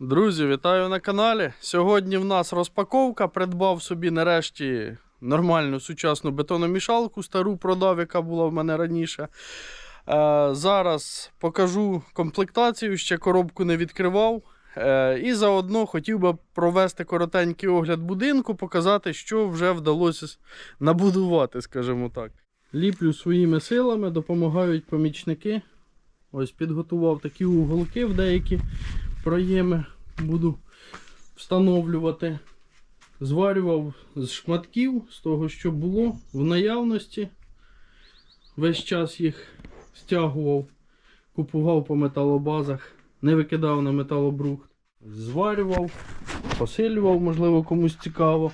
Друзі, вітаю на каналі. Сьогодні в нас розпаковка. Придбав собі нарешті нормальну сучасну бетономішалку, стару продав, яка була в мене раніше. Е, зараз покажу комплектацію, ще коробку не відкривав. Е, і заодно хотів би провести коротенький огляд будинку, показати, що вже вдалося набудувати, скажімо так. Ліплю своїми силами, допомагають помічники. Ось підготував такі уголки в деякі проєми буду встановлювати. Зварював з шматків, з того, що було в наявності. Весь час їх стягував, купував по металобазах, не викидав на металобрухт. Зварював, посилював, можливо, комусь цікаво.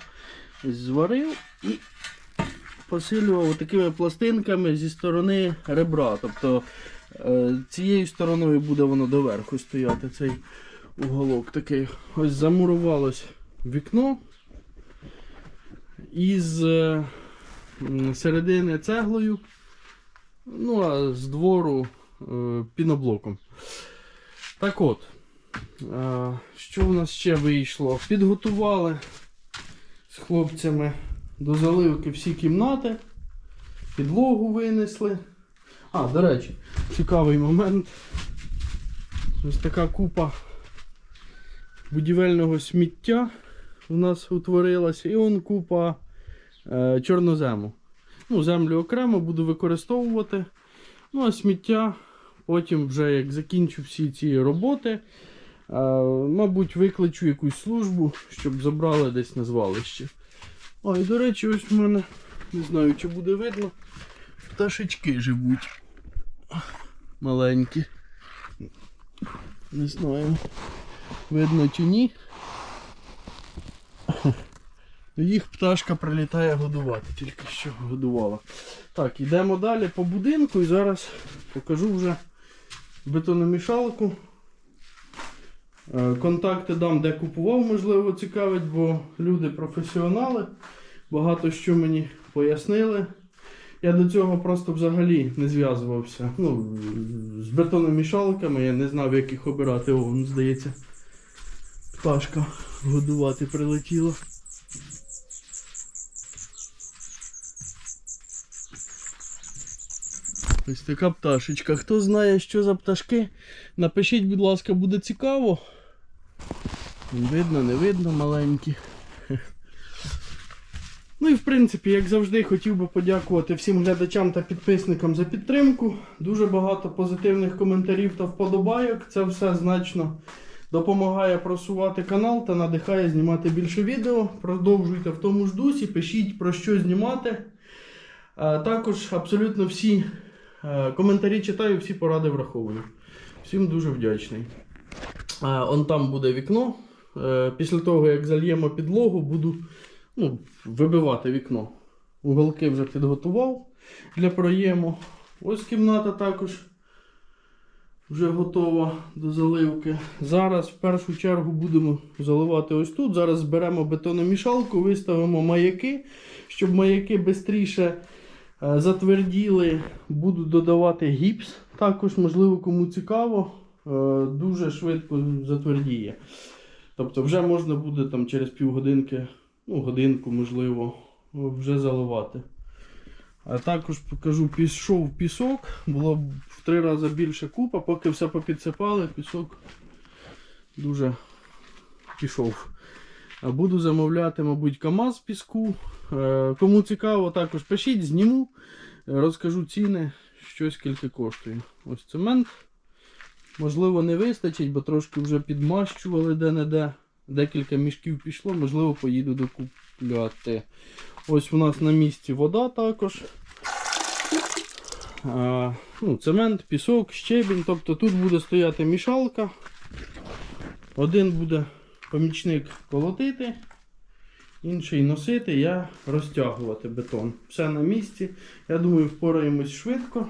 Зварив і посилював такими пластинками зі сторони ребра. Тобто цією стороною буде воно доверху стояти цей уголок такий. Ось замурувалось вікно із е, середини цеглою, ну а з двору е, піноблоком. Так от, е, що в нас ще вийшло? Підготували з хлопцями до заливки всі кімнати, підлогу винесли. А, до речі, цікавий момент. Ось така купа будівельного сміття у нас утворилася, і он купа е, чорнозему. Ну, землю окремо буду використовувати. Ну, а сміття потім, вже як закінчу всі ці роботи, е, мабуть, викличу якусь службу, щоб забрали десь на звалище. І до речі, ось в мене, не знаю, чи буде видно, пташечки живуть. Маленькі. Не знаю, видно чи ні. Їх пташка прилітає годувати, тільки що годувала. Так, йдемо далі по будинку і зараз покажу вже бетономішалку. Е, Контакти дам, де купував, можливо, цікавить, бо люди професіонали. Багато що мені пояснили. Я до цього просто взагалі не зв'язувався. Ну, з бетономішалками, я не знав, як їх обирати. О, ну, здається, пташка годувати прилетіла. Ось така пташечка. Хто знає, що за пташки, напишіть, будь ласка, буде цікаво. Видно, не видно, маленькі. І в принципі, як завжди, хотів би подякувати всім глядачам та підписникам за підтримку. Дуже багато позитивних коментарів та вподобайок. Це все значно допомагає просувати канал та надихає знімати більше відео. Продовжуйте в тому ж дусі, пишіть про що знімати. Е, Також абсолютно всі е, коментарі читаю, всі поради враховую. Всім дуже вдячний. Е, Он там буде вікно. Після того, як зальємо підлогу, буду ну, вибивати вікно. Уголки вже підготував для проєму. Ось кімната також вже готова до заливки. Зараз в першу чергу будемо заливати ось тут. Зараз зберемо бетономішалку, виставимо маяки, щоб маяки швидше затверділи. Буду додавати гіпс. Також, можливо, кому цікаво, е, дуже швидко затвердіє. Тобто вже можна буде там через півгодинки, ну, годинку, можливо, вже заливати. А також покажу, пішов пісок, було в три рази більше купа, поки все попідсипали, пісок дуже пішов. Буду замовляти, мабуть, КАМАЗ піску. Е, Кому цікаво, також пишіть, зніму, розкажу ціни, що скільки коштує. Ось цемент. Можливо, не вистачить, бо трошки вже підмащували де-не-де. Декілька мішків пішло, можливо, поїду докупляти. Ось у нас на місці вода також. А, ну, Цемент, пісок, щебінь. Тобто тут буде стояти мішалка. Один буде помічник колотити, інший носити, я розтягувати бетон. Все на місці. Я думаю, впораємось швидко.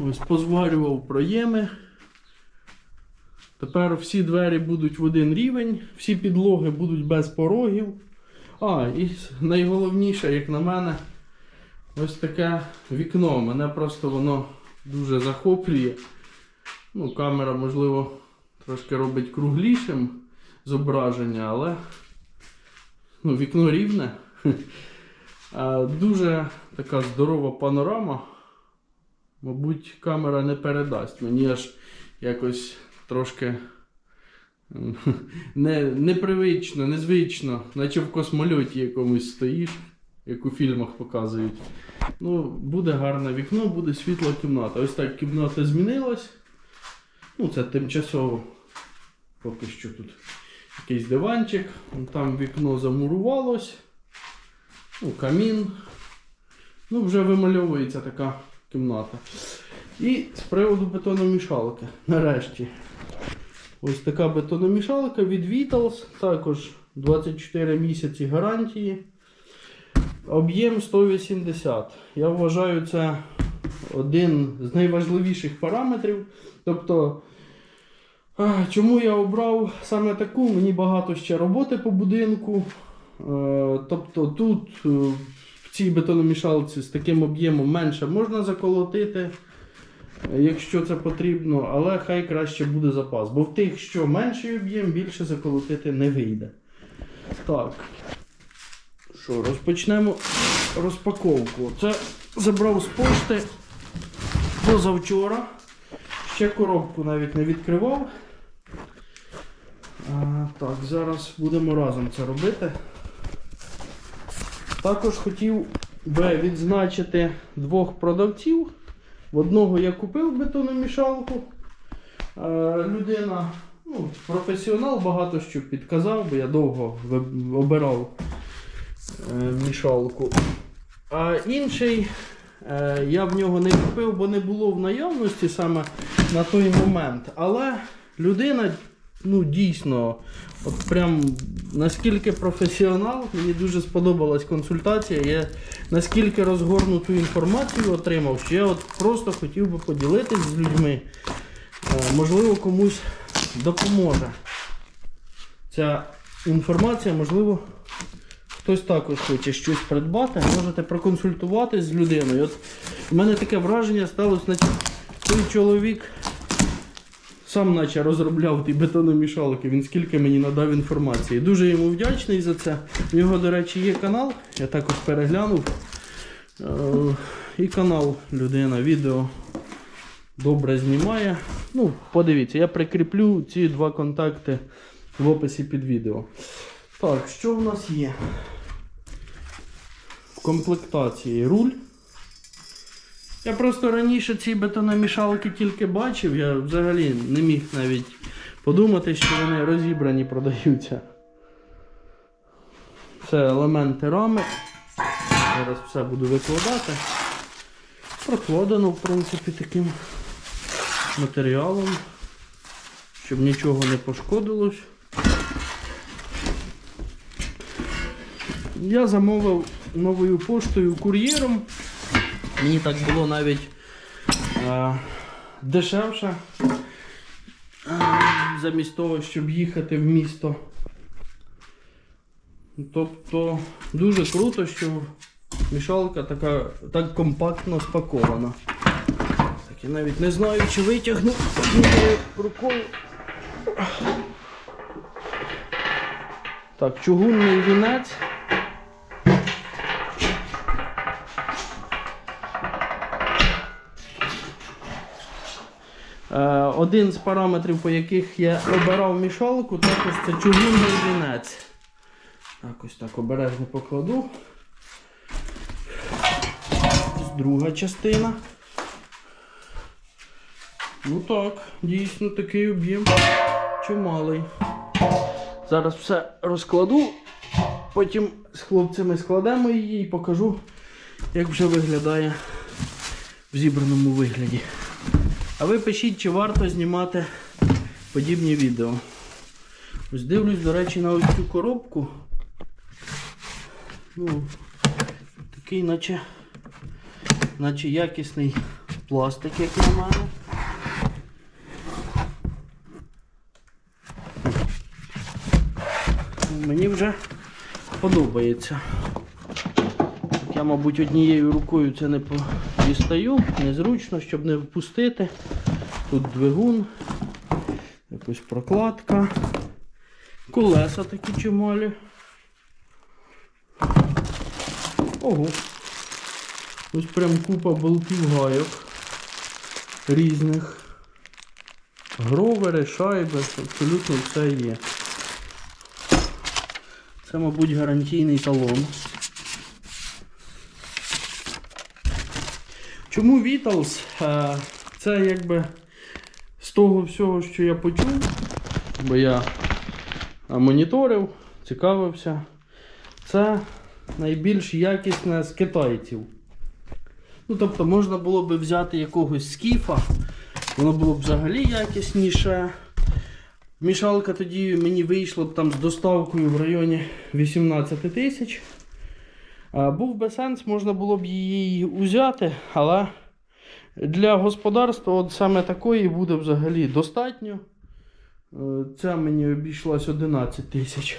Ось позварював проєми. Тепер всі двері будуть в один рівень, всі підлоги будуть без порогів. А, і найголовніше, як на мене, ось таке вікно. Мене просто воно дуже захоплює. Ну, камера, можливо, трошки робить круглішим зображення, але ну, вікно рівне. Дуже така здорова панорама. Мабуть, камера не передасть. Мені аж якось трошки не, непривично, незвично, наче в космольоті якомусь стоїш, як у фільмах показують. Ну, буде гарне вікно, буде світла кімната. Ось так кімната змінилась. Ну, це тимчасово. Поки що тут якийсь диванчик. Там вікно замурувалось. Ну, камін. Ну, вже вимальовується така кімната. І з приводу бетономішалки. Нарешті. Ось така бетономішалка від Vitals. Також 24 місяці гарантії. Об'єм 180. Я вважаю, це один з найважливіших параметрів. Тобто, чому я обрав саме таку? Мені багато ще роботи по будинку. Е, Тобто тут е, в цій бетономішалці з таким об'ємом менше можна заколотити, якщо це потрібно, але хай краще буде запас. Бо в тих, що менший об'єм, більше заколотити не вийде. Так. Що, розпочнемо розпаковку. Це забрав з пошти позавчора. Ще коробку навіть не відкривав. А, так, зараз будемо разом це робити. Також хотів би відзначити двох продавців. В одного я купив бетономішалку. Е, людина, ну, професіонал, багато що підказав, бо я довго обирав е, мішалку. А інший е, я в нього не купив, бо не було в наявності саме на той момент. Але людина ну, дійсно, от прям наскільки професіонал, мені дуже сподобалась консультація. Я наскільки розгорнуту інформацію отримав, що я от просто хотів би поділитись з людьми. Е, Можливо, комусь допоможе. Ця інформація, можливо, хтось також хоче щось придбати, можете проконсультуватись з людиною. От у мене таке враження сталося, наче той чоловік сам наче розробляв ті бетономішалки, він скільки мені надав інформації. Дуже йому вдячний за це. У нього, до речі, є канал, я також переглянув. Е, І канал людина відео добре знімає. Ну, подивіться, я прикріплю ці два контакти в описі під відео. Так, що в нас є? В комплектації руль. Я просто раніше ці бетономішалки тільки бачив, я взагалі не міг навіть подумати, що вони розібрані продаються. Це елементи рами. Зараз все буду викладати. Прокладено, в принципі, таким матеріалом, щоб нічого не пошкодилось. Я замовив новою поштою кур'єром. Мені так було навіть е, дешевше, е, замість того, щоб їхати в місто. Тобто дуже круто, що мішалка така так компактно спакована. Так я навіть не знаю, чи витягну рукою. Так, чугунний вінець. Один з параметрів, по яких я обирав мішалку, також це чугунний вінець. Так, ось так обережно покладу. Друга частина. Ну так, дійсно такий об'єм чималий. Зараз все розкладу, потім з хлопцями складемо її і покажу, як вже виглядає в зібраному вигляді. А ви пишіть, чи варто знімати подібні відео. Ось дивлюсь, до речі, на ось цю коробку. Ну, такий, наче, наче якісний пластик, як на мене. Мені вже подобається. Я, мабуть, однією рукою це не дістаю, незручно, щоб не впустити. Тут двигун. Ось прокладка. Колеса такі чималі. Ого. Ось прям купа болтів гайок різних. Гровери, шайби, абсолютно все є. Це, мабуть, гарантійний талон. Чому Vitals? Е, Це якби з того всього, що я почув, бо я е, моніторив, цікавився. Це найбільш якісне з китайців. Ну, тобто можна було б взяти якогось скіфа, воно було б взагалі якісніше. Мішалка тоді мені вийшла б там з доставкою в районі 18 тисяч. А, Був би сенс, можна було б її узяти, але для господарства от саме такої буде взагалі достатньо. Е, Ця мені обійшлась 11 тисяч.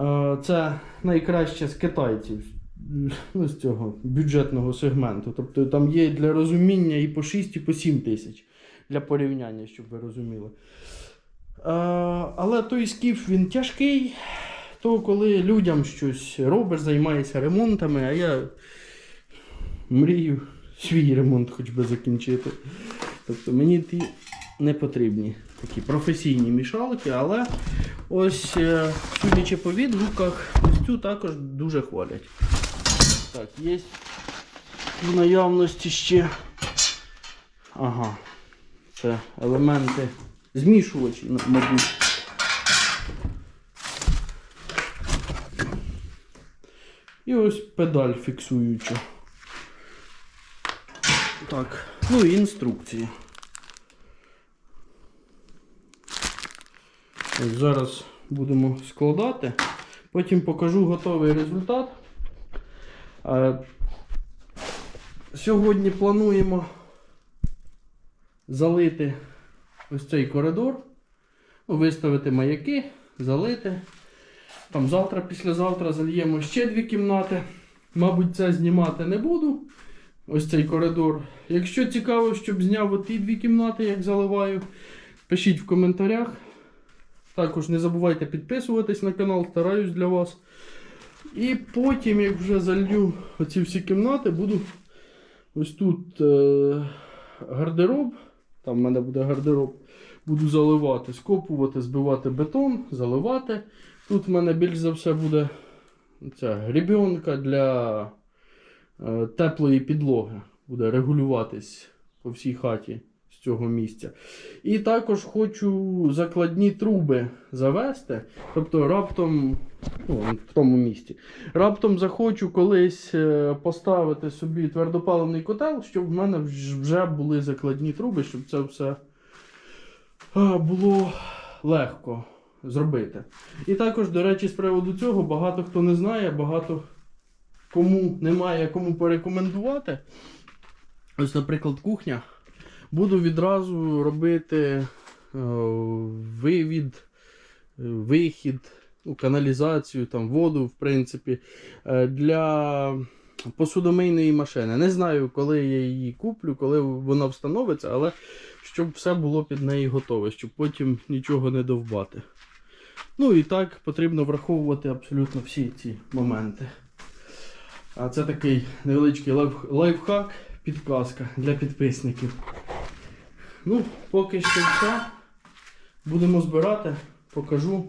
Е, Це найкраще з китайців ну, з цього бюджетного сегменту. Тобто там є для розуміння і по 6, і по 7 тисяч для порівняння, щоб ви розуміли. Е, Але той скіф він тяжкий. То коли людям щось робиш, займаєшся ремонтами, а я мрію свій ремонт хоч би закінчити. Тобто мені ті не потрібні такі професійні мішалки, але ось, е, судячи по відгуках, ось цю також дуже хвалять. Так, є в наявності ще. Ага. Це елементи змішувачі, мабуть. І ось педаль фіксуюча. Так, ну і інструкції. Ось зараз будемо складати. Потім покажу готовий результат. Е, Сьогодні плануємо залити ось цей коридор, ну, виставити маяки, залити. Там завтра, післязавтра зальємо ще дві кімнати. Мабуть, це знімати не буду. Ось цей коридор. Якщо цікаво, щоб зняв оті дві кімнати, як заливаю, пишіть в коментарях. Також не забувайте підписуватись на канал, стараюсь для вас. І потім, як вже залью оці всі кімнати, буду ось тут е- гардероб. Там в мене буде гардероб. Буду заливати, скопувати, збивати бетон, заливати. Тут в мене більш за все буде ця грібінка для е, теплої підлоги. Буде регулюватись по всій хаті з цього місця. І також хочу закладні труби завести. Тобто раптом ну, в тому місці. Раптом захочу колись е, поставити собі твердопаливний котел, щоб в мене вже були закладні труби, щоб це все було легко зробити. І також, до речі, з приводу цього багато хто не знає, багато кому немає кому порекомендувати. Ось, наприклад, кухня. Буду відразу робити е, вивід, е, вихід, ну, каналізацію, там, воду, в принципі, е, для посудомийної машини. Не знаю, коли я її куплю, коли вона встановиться, але щоб все було під неї готове, щоб потім нічого не довбати. Ну і так потрібно враховувати абсолютно всі ці моменти. А це такий невеличкий лайф, лайфхак, підказка для підписників. Ну, поки що все. Будемо збирати, покажу,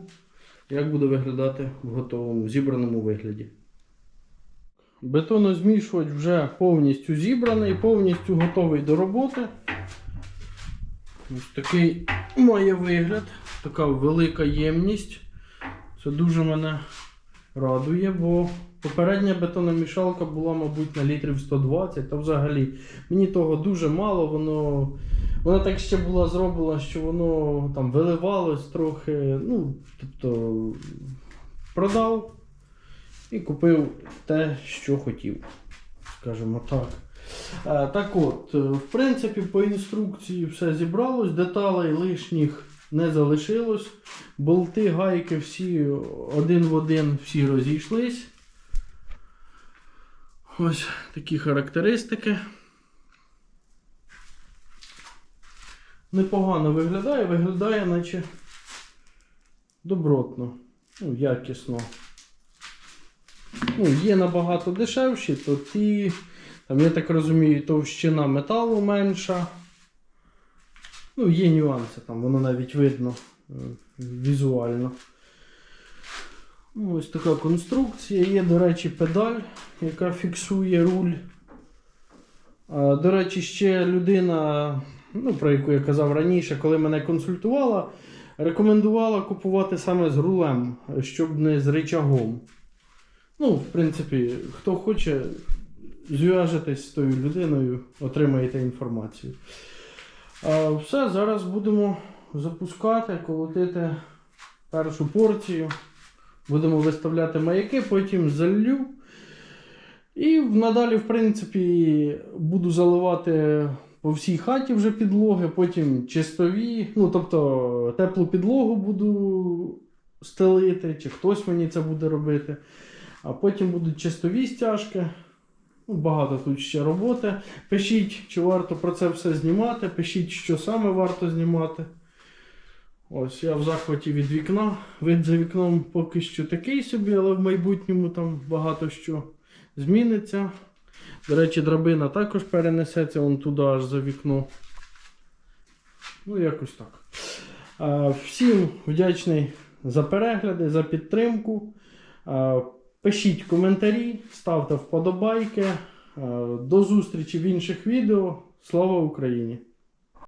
як буде виглядати в готовому, зібраному вигляді. Бетонозмішувач вже повністю зібраний, повністю готовий до роботи. Ось такий має вигляд, така велика ємність. Це дуже мене радує, бо попередня бетономішалка була, мабуть, на літрів 120, та взагалі мені того дуже мало, воно. Вона так ще була зроблена, що воно там виливалось трохи. Ну, тобто продав і купив те, що хотів. Скажімо так. Е, Так от, е, в принципі, по інструкції все зібралось, деталей лишніх не залишилось. Болти, гайки всі один в один всі розійшлись. Ось такі характеристики. непогано виглядає, виглядає, наче добротно, ну, якісно. Ну, є набагато дешевші, то ті, там, я так розумію, товщина металу менша. Ну, є нюанси, там воно навіть видно е, візуально. Ну, ось така конструкція. Є, до речі, педаль, яка фіксує руль. До речі, ще людина, ну, про яку я казав раніше, коли мене консультувала, рекомендувала купувати саме з рулем, щоб не з рычагом. Ну, в принципі, хто хоче, зв'яжетесь з тою людиною, отримаєте інформацію. А, все, зараз будемо запускати, колотити першу порцію. Будемо виставляти маяки, потім залью. І надалі, в принципі, буду заливати по всій хаті вже підлоги, потім чистові. Ну, тобто теплу підлогу буду стелити, чи хтось мені це буде робити. А потім будуть чистові стяжки. Ну, багато тут ще роботи. Пишіть, чи варто про це все знімати. Пишіть, що саме варто знімати. Ось я в захваті від вікна. Вид за вікном поки що такий собі, але в майбутньому там багато що зміниться. До речі, драбина також перенесеться вон туди аж за вікно. Ну, якось так. Всім вдячний за перегляди, за підтримку. Пишіть коментарі, ставте вподобайки. До зустрічі в інших відео. Слава Україні!